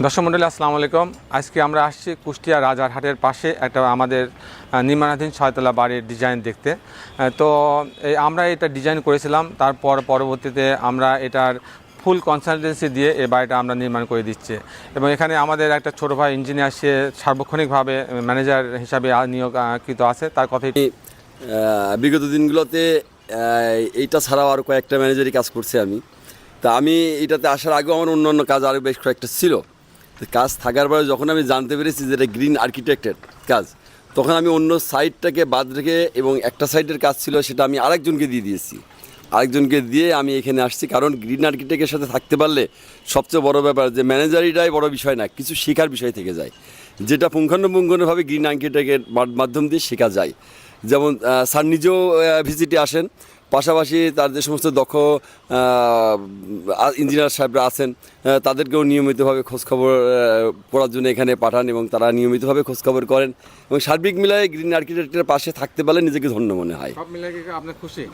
দর্শক মন্ডলী, আসসালামু আলাইকুম। আজকে আমরা আসছি কুষ্টিয়া রাজারহাটের পাশে একটা আমাদের নির্মাণাধীন ছয়তলা বাড়ির ডিজাইন দেখতে। তো আমরা এটা ডিজাইন করেছিলাম, তারপর পরবর্তীতে আমরা এটার ফুল কনসালটেন্সি দিয়ে এই বাড়িটা আমরা নির্মাণ করে দিচ্ছি। এবং এখানে আমাদের একটা ছোটো ভাই ইঞ্জিনিয়ার, সে সার্বক্ষণিকভাবে ম্যানেজার হিসাবে নিয়োগকৃত আছে, তার কথাই বিগত দিনগুলোতে এইটা ছাড়াও আরও কয়েকটা ম্যানেজারই কাজ করছি আমি। তা আমি এটাতে আসার আগেও আমার অন্য অন্য কাজ আরও বেশ কয়েকটা ছিল। কাজ থাকার পরে যখন আমি জানতে পেরেছি যে এটা গ্রিন আর্কিটেক্টের কাজ, তখন আমি অন্য সাইডটাকে বাদ রেখে এবং একটা সাইডের কাজ ছিল সেটা আমি আরেকজনকে দিয়ে দিয়েছি। আরেকজনকে দিয়ে আমি এখানে আসছি কারণ গ্রিন আর্কিটেক্টের সাথে থাকতে পারলে সবচেয়ে বড় ব্যাপার যে ম্যানেজারিটাই বড় বিষয় না, কিছু শেখার বিষয় থেকে যায়। যেটা পুঙ্খানুপুঙ্খানুভাবে গ্রিন আর্কিটেক্টের মাধ্যম দিয়ে শেখা যায়। যেমন স্যার নিজেও ভিজিটে আসেন পাশাপাশি তার যে সমস্ত দক্ষ ইঞ্জিনিয়ার সাহেবরা আছেন তাদেরকেও নিয়মিতভাবে খোঁজখবর পড়ার জন্য এখানে পাঠান এবং তারা নিয়মিতভাবে খোঁজখবর করেন এবং সার্বিক মিলায় গ্রিন আর্কিটেক্টের পাশে থাকতে পারলে নিজেকে ধন্য মনে হয়। সব মিলে আপনার খুশি?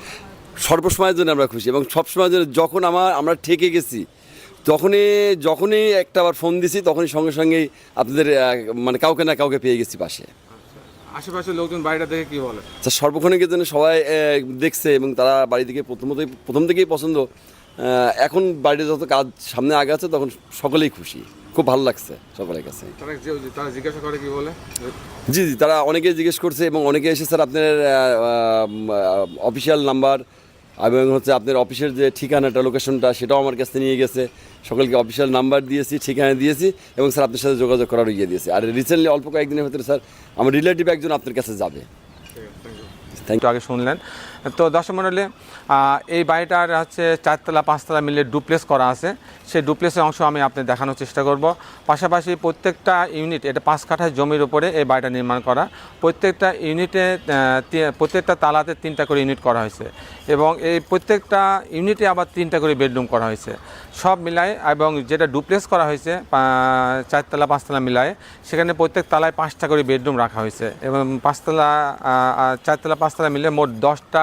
সর্বসময়ের জন্য আমরা খুশি এবং সবসময়ের জন্য যখন আমার আমরা ঠেকে গেছি তখনই যখনই একটা আবার ফোন দিছি তখনই সঙ্গে সঙ্গেই আপনাদের মানে কাউকে না কাউকে পেয়ে গেছি পাশে। আশেপাশের লোকজন বাড়িটা দেখে কি বলে? আচ্ছা সর্বক্ষণিকের জন্য সবাই দেখছে এবং তারা বাড়ি থেকে প্রথমত প্রথম থেকেই পছন্দ। এখন বাড়িতে যত কাজ সামনে আগে আছে তখন সকলেই খুশি। খুব ভালো লাগছে সকলের কাছে। তারা জিজ্ঞাসা করে কি বলে? জি জি তারা অনেকে জিজ্ঞেস করছে এবং অনেকে এসে স্যার আপনার অফিসিয়াল নাম্বার এবং হচ্ছে আপনার অফিসের যে ঠিকানাটা লোকেশনটা সেটাও আমার কাছে নিয়ে গেছে। সকলকে অফিসিয়াল নাম্বার দিয়েছি ঠিকানা দিয়েছি এবং স্যার আপনার সাথে যোগাযোগ করার ইয়ে দিয়েছি। আর রিসেন্টলি অল্প কয়েকদিনের ভিতরে স্যার আমার রিলেটিভ একজন আপনার কাছে যাবে। থ্যাংক ইউ আগে শুনলেন। তো দর্শক মণ্ডলী এই বাড়িটার হচ্ছে চারতলা, পাঁচতলা মিলে ডুপ্লেস করা আছে। সেই ডুপ্লেসের অংশ আমি আপনি দেখানোর চেষ্টা করব। পাশাপাশি প্রত্যেকটা ইউনিট এটা পাঁচ কাঠা জমির উপরে এই বাড়িটা নির্মাণ করা। প্রত্যেকটা ইউনিটে প্রত্যেকটা তালাতে তিনটা করে ইউনিট করা হয়েছে এবং এই প্রত্যেকটা ইউনিটে আবার তিনটা করে বেডরুম করা হয়েছে। সব মিলায় এবং যেটা ডুপ্লেস করা হয়েছে চারতলা, পাঁচতলা মিলায়, সেখানে প্রত্যেক তালায় পাঁচটা করে বেডরুম রাখা হয়েছে এবং পাঁচতলা চারতলা, পাঁচতলা মিলে মোট দশটা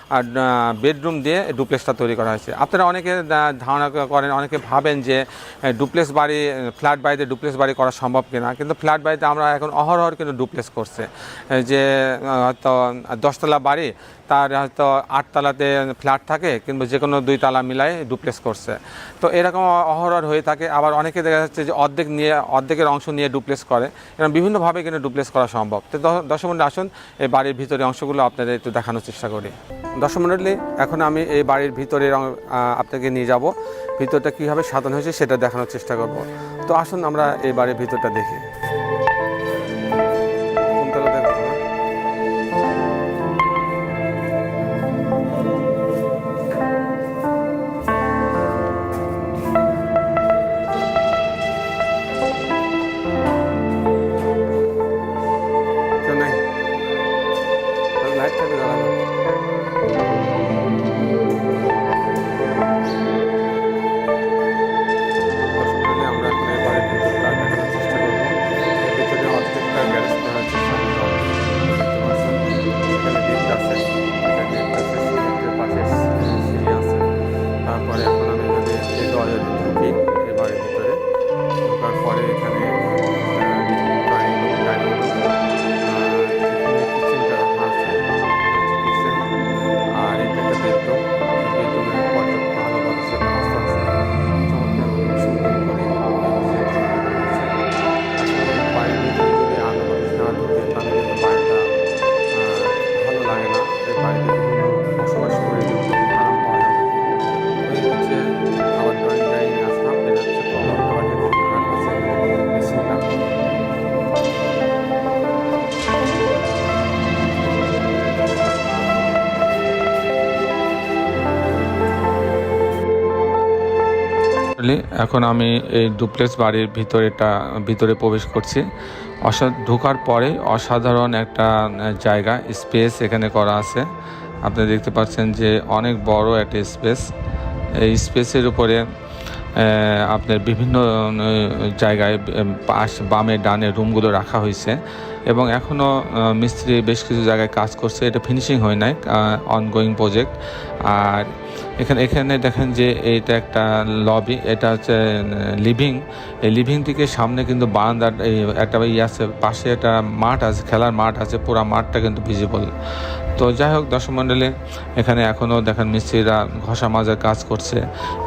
আর বেডরুম দিয়ে ডুপ্লেক্সটা তৈরি করা হয়েছে। আপনারা অনেকে ধারণা করেন, অনেকে ভাবেন যে ডুপ্লেক্স বাড়ি, ফ্ল্যাট বাড়িতে ডুপ্লেক্স বাড়ি করা সম্ভব কিনা, কিন্তু ফ্ল্যাট বাড়িতে আমরা এখন অহরহর কিন্তু ডুপ্লেক্স করছে। যে হয়তো দশতলা বাড়ি, তার হয়তো আটতলাতে ফ্ল্যাট থাকে কিন্তু যে কোনো দুই তালা মিলাই ডুপ্লেক্স করছে। তো এরকম অহরহর হয়ে থাকে, আবার অনেকে দেখা যাচ্ছে যে অর্ধেক নিয়ে, অর্ধেকের অংশ নিয়ে ডুপ্লেক্স করে, এরকম বিভিন্নভাবে কিন্তু ডুপ্লেক্স করা সম্ভব। তো দ- দর্শক আসুন, এই বাড়ির ভিতরে অংশগুলো আপনাদের একটু দেখানোর চেষ্টা করি। দর্শক মন্ডলী এখন আমি এই বাড়ির ভিতরে আপনাকে নিয়ে যাব। ভিতরটা কীভাবে সাধন হয়েছে সেটা দেখানোর চেষ্টা করব। তো আসুন আমরা এই বাড়ির ভিতরটা দেখি। এখন আমি এই ডুপ্লেক্স বাড়ির ভিতরেটা, ভিতরে প্রবেশ করছি। অসা, ঢোকার পরে অসাধারণ একটা জায়গা স্পেস এখানে করা আছে। আপনি দেখতে পাচ্ছেন যে অনেক বড় একটা স্পেস এই স্পেসের উপরে আপনার বিভিন্ন জায়গায় পাশ, বামে, ডানে রুমগুলো রাখা হয়েছে। এবং এখনও মিস্ত্রি বেশ কিছু জায়গায় কাজ করছে। এটা ফিনিশিং হয় নাই অনগোয়িং প্রজেক্ট আর এখানে এখানে দেখেন যে এটা একটা লবি এটা হচ্ছে লিভিং এই লিভিং থেকে সামনে কিন্তু বারান্দার, এই একটা ইয়ে আছে, পাশে একটা মাঠ আছে, খেলার মাঠ আছে, পুরো মাঠটা কিন্তু ভিজিবল তো যাই হোক, দর্শক মণ্ডলী এখানে এখনও দেখেন মিস্ত্রিরা ঘষা মাজার কাজ করছে।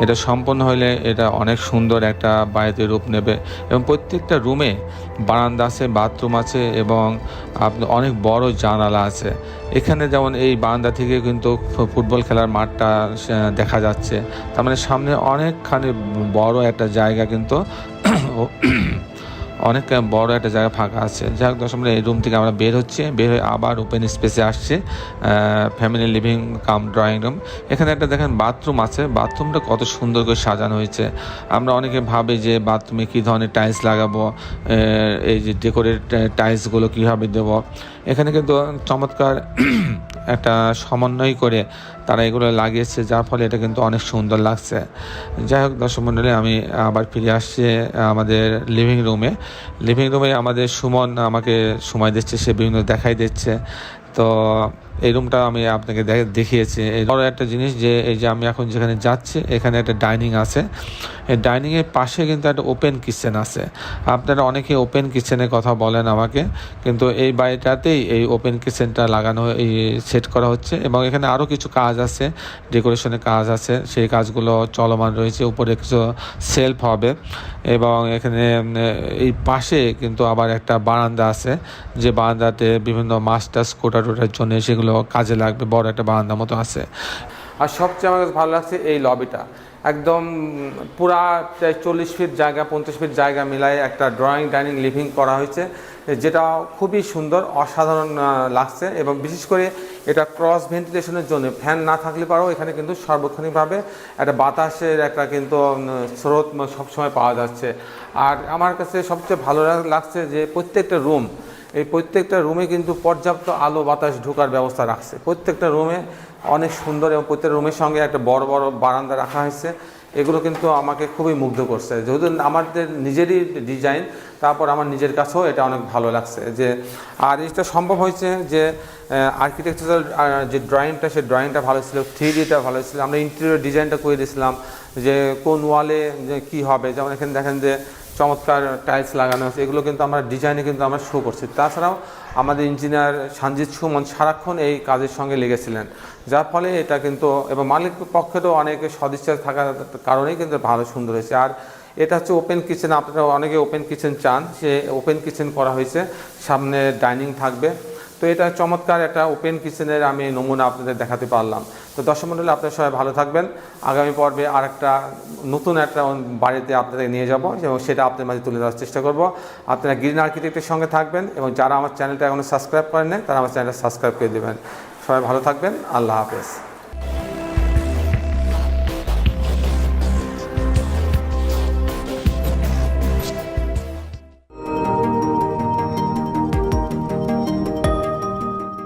এটা সম্পন্ন হলে এটা অনেক সুন্দর একটা বাড়িতে রূপ নেবে। এবং প্রত্যেকটা রুমে বারান্দা আছে, বাথরুম আছে, এবং আপনার অনেক বড় জানালা আছে। এখানে যেমন এই বারান্দা থেকে কিন্তু ফুটবল খেলার মাঠটা দেখা যাচ্ছে। তার মানে সামনে অনেকখানি বড় একটা জায়গা কিন্তু অনেক বড় একটা জায়গা ফাঁকা আছে। যাই হোক দশম এই রুম থেকে আমরা বের হচ্ছে। বের হয়ে আবার ওপেন স্পেসে আসছে family living cum drawing room এখানে একটা দেখেন বাথরুম আছে। বাথরুমটা কত সুন্দর করে সাজানো হয়েছে। আমরা অনেকে ভাবি যে বাথরুমে কী ধরনের টাইলস লাগাবো এই যে ডেকোরেট টাইলসগুলো কীভাবে দেবো। এখানে কিন্তু চমৎকার একটা সমন্বয় করে তারা এগুলো লাগিয়েছে, যার ফলে এটা কিন্তু অনেক সুন্দর লাগছে। যাই হোক দর্শক মণ্ডলী আমি আবার ফিরে আসছি আমাদের লিভিং রুমে লিভিং রুমে আমাদের সুমন আমাকে সময় দিচ্ছে, সে বিভিন্ন দেখাই দিচ্ছে। তো এই রুমটা আমি আপনাকে দেখিয়েছি। বড় একটা জিনিস যে, এই যে আমি এখন যেখানে যাচ্ছি, এখানে একটা ডাইনিং আছে। এই ডাইনিংয়ের পাশে কিন্তু একটা ওপেন কিচেন আছে। আপনারা অনেকে ওপেন কিচেনের কথা বলেন আমাকে, কিন্তু এই বাড়িটাতেই এই ওপেন কিচেনটা লাগানো, এই সেট করা হচ্ছে। এবং এখানে আরও কিছু কাজ আছে ডেকোরেশনের কাজ আছে। সেই কাজগুলো চলমান রয়েছে, উপরে কিছু সেলফ হবে। এবং এখানে, এই পাশে কিন্তু আবার একটা বারান্দা আছে, যে বারান্দাতে বিভিন্ন টাছ কোটা টোটার জন্য সেগুলো কাজে লাগবে, বড় একটা বারান্দা মতো আছে। আর সবচেয়ে আমার কাছে ভালো লাগছে এই লবিটা। একদম পুরা প্রায় চল্লিশ ফিট জায়গা, পঞ্চাশ ফিট জায়গা মিলায় একটা ড্রয়িং ডাইনিং লিভিং করা হয়েছে। যেটা খুবই সুন্দর, অসাধারণ লাগছে এবং বিশেষ করে এটা ক্রস ভেন্টিলেশনের জন্য। ফ্যান না থাকলে পারো, এখানে কিন্তু সার্বক্ষণিকভাবে একটা বাতাসের একটা কিন্তু স্রোত সবসময় পাওয়া যাচ্ছে। আর আমার কাছে সবচেয়ে ভালো লাগ- লাগছে যে প্রত্যেকটা রুম এই প্রত্যেকটা রুমে কিন্তু পর্যাপ্ত আলো বাতাস ঢোকার ব্যবস্থা রাখছে। প্রত্যেকটা রুমে অনেক সুন্দর এবং প্রত্যেকটা রুমের সঙ্গে একটা বড় বড় বারান্দা রাখা হয়েছে। এগুলো কিন্তু আমাকে খুবই মুগ্ধ করছে। যেহেতু আমাদের নিজেরই ডিজাইন তারপর আমার নিজের কাছেও এটা অনেক ভালো লাগছে যে, আর এটা সম্ভব হয়েছে যে আর্কিটেকচারাল যে ড্রয়িংটা সেই ড্রয়িংটা ভালো ছিল থ্রি ডিটা ভালো ছিল। আমরা ইন্টেরিয়র ডিজাইনটা করে দিয়েছিলাম যে, কোন ওয়ালে কী হবে? যেমন এখানে দেখেন যে চমৎকার টাইলস লাগানো আছে, এগুলো কিন্তু আমরা ডিজাইনে কিন্তু আমরা শো করছি। তাছাড়াও আমাদের ইঞ্জিনিয়ার সঞ্জিত সুমন সারাক্ষণ এই কাজের সঙ্গে লেগেছিলেন, যার ফলে এটা কিন্তু, এবং মালিক পক্ষেরও অনেক সদিচ্ছা থাকার কারণেই কিন্তু ভালো সুন্দর হয়েছে। আর এটা হচ্ছে ওপেন কিচেন আপনারা অনেকে ওপেন কিচেন চান, সে ওপেন কিচেন করা হয়েছে, সামনে ডাইনিং থাকবে। তো এটা চমৎকার একটা ওপেন কিচেনের আমি নমুনা আপনাদের দেখাতে পারলাম। তো দর্শক মন্ডলী, আপনারা সবাই ভালো থাকবেন। আগামী পর্বে আর একটা নতুন একটা বাড়িতে আপনাদের নিয়ে যাব এবং সেটা আপনাদের মাঝে তুলে ধরার চেষ্টা করব। আপনারা গ্রিন আর্কিটেক্টের সঙ্গে থাকবেন এবং যারা আমার চ্যানেলটা এখনও সাবস্ক্রাইব করেন তারা আমার চ্যানেলটা সাবস্ক্রাইব করে দেবেন। সবাই ভালো থাকবেন। আল্লাহ হাফেজ।